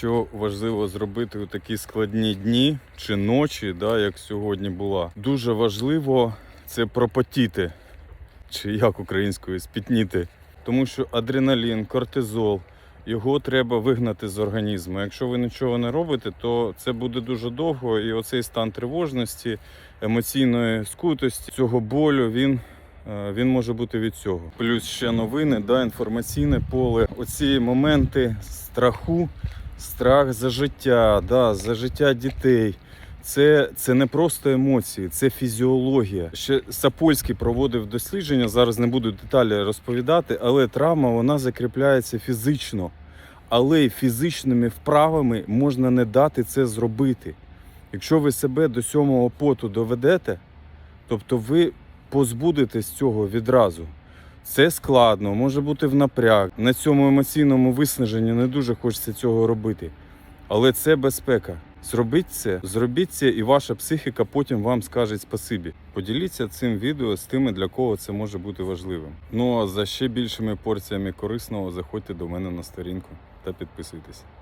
що важливо зробити у такі складні дні чи ночі, да, як сьогодні була, дуже важливо це пропотіти, чи як українською спітніти. Тому що адреналін, кортизол, його треба вигнати з організму. Якщо ви нічого не робите, то це буде дуже довго, і оцей стан тривожності, емоційної скутості, цього болю, він Е, він може бути від цього. Плюс ще новини, да, інформаційне поле. Оці моменти страху, страх за життя, да, за життя дітей. Це, це не просто емоції, це фізіологія. Ще Сапольський проводив дослідження. Зараз не буду деталі розповідати, але травма вона закріпляється фізично. Але фізичними вправами можна не дати це зробити. Якщо ви себе до сьомого поту доведете, тобто ви позбудетесь цього відразу. Це складно, може бути в напряг. На цьому емоційному виснаженні не дуже хочеться цього робити. Але це безпека. Зробіть це, зробіть це, і ваша психіка потім вам скаже спасибі. Поділіться цим відео з тими, для кого це може бути важливим. Ну а за ще більшими порціями корисного заходьте до мене на сторінку та підписуйтесь.